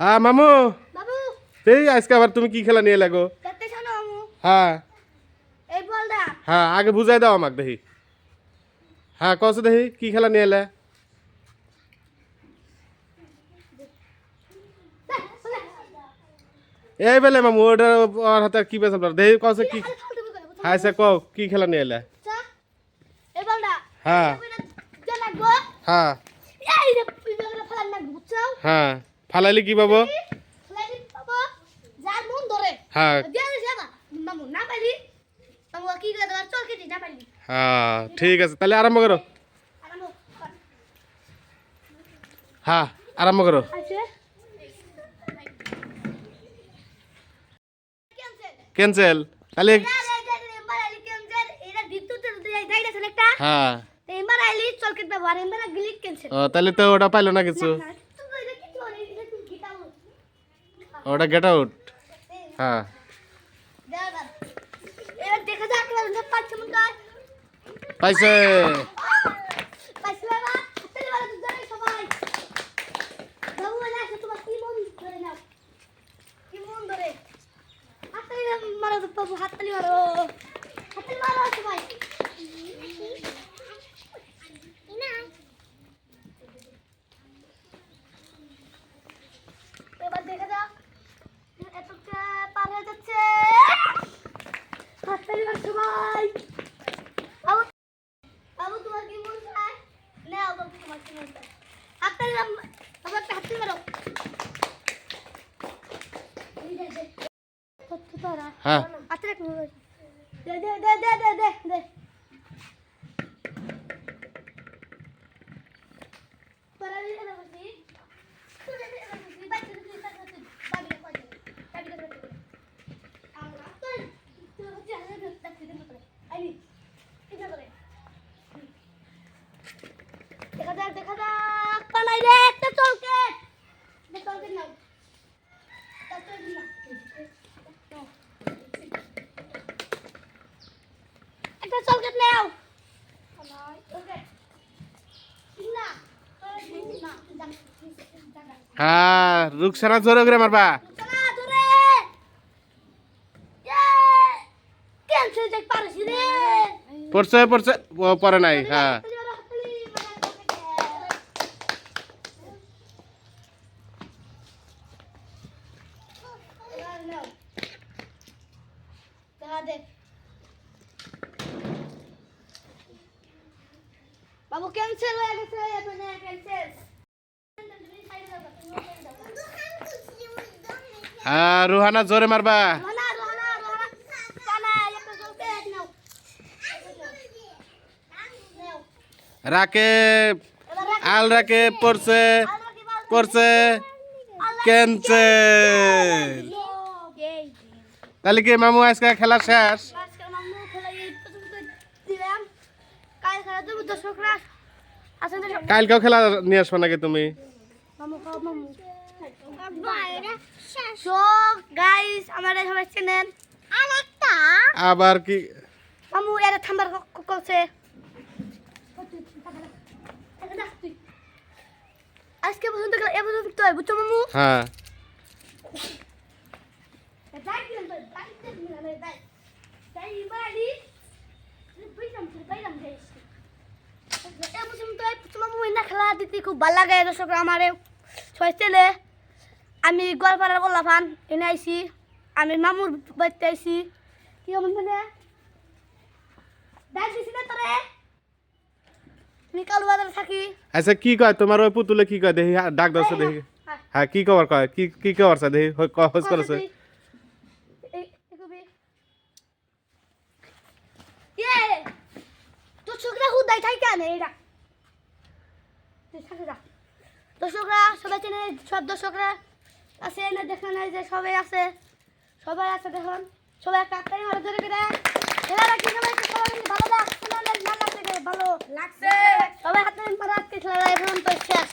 হ্যাঁ মামু। এই আজকে আবার তুমি কি খেলা নিয়ে লাগো? হ্যাঁ। হ্যাঁ আগে বুঝাই দাও আমাকে দেখি। হ্যাঁ কস দেখি কি খেলা নিয়ে এলে? এই বেলে মামু ওটা ওর হাতে কি পড়ে দেখি কস কি হ্যাঁ সে কও কি খেলা নিয়ে এলে? বলটা হ্যাঁ। হ্যাঁ। হ্যাঁ। ফালাইলে কি পাবো? হ্যাঁ। হ্যাঁ ঠিক আছে তাহলে আরম্ভ করো। হ্যাঁ আরম্ভ করো। ক্যান্সেল ক্যান্সেল তাহলে হ্যাঁ। তাহলে তো ওটা পাইলো না কিছু তুমি এটা কি করে এটা তুমি গিটাও ওটা গেট আউট হ্যাঁ। পাইছে। মারো তো বাবু হাততালি মারো। হাততালি মারো সবাই এবার দেখা যাক এতটা পার হয়ে যাচ্ছে হাততালি মারো সবাই বাবু বাবু তোমার কি মন চায় নাও বাবু তোমার কি মন চায় হাততালি মারো বাবু একটা হাততালি মারো এই দে, দে। কত তারা? হ্যাঁ। দে দে দে দে দে দে দে পরালি এনে বসি। তুই এনে বসি, বাইরে তুই তার কাছে বাড়ি কই দে। বাড়ি কই দে। আমরা তুই তুই হচ্ছে হাতে ধরে রাখছি দে মতো। আইনি। কি করে? দেখা যাক দেখা যাক পানাই রে একটা চলকে দে চলকে নাও একটা চলকে নাও একটা চলকেট নাও হ্যাঁ রুকসানা জোরে করে মারবা। পড়ছে পড়ছে পরে নাই হ্যাঁ বাবু ক্যান্সেল হয়ে গেছে এখানে ক্যান্সেল হ্যাঁ রুহানা জোরে মারবা। রোহানা রোহানা রোহানা। কানা একটা চলকে নাও। নাও। রাকে আল রাকে পড়ছে? পড়ছে ক্যান্সেল তাহলে কি মামু আজকে খেলা শেষ আজকে মামু খেলা এই পর্যন্ত দিলাম কাল খেলা দেবো দর্শকরা কালকেও খেলা নিয়ে আসবে নাকি তুমি? সো গাইস আমাদের সবাই চেনেন। আরেকটা। আবার কি? মামু এর থাম্বার করছে। আজকে পর্যন্ত এ পর্যন্ত বুঝছ মামু? হ্যাঁ যাই দিলাম তো যাই দিলাম না যাই যাই বাড়ি বুঝলাম তো বাইলাম যাই এ পর্যন্ত তোমার মামু দিতে খুব ভালো লাগে দর্শকরা আমারে ছয় ছেলে। আমি গোয়ালপাড়ার গোল্লাফান এনে আইছি আমি মামুর বাড়িতে আইছি। কি কেমন মানে ডাক দিছি না তোরে? আমি কালু থাকি। আচ্ছা কি কয়? তোমার ওই পুতুলে কি কয়? দেখি হ্যাঁ, ডাক দছে দেখি। হ্যাঁ, হ্যাঁ। কি খবর কয়? কি কি খবর দেখি হোস করেছে। ইয়ে! দর্শকরা হুদাই থাকে না এরা। দর্শকরা সবাই চেনে সব দর্শকরা আছে না দেখে নেয় যে সবাই আছে? সবাই আছে দেখুন। সবাই একটা আটটাই মারা ধরে করে খেলাটা কি সবাই সবাই ভালো লাগছে না? না লাগছে ভালো লাগছে। সবাই হাতে মারা আজকে খেলা এখন তো শেষ।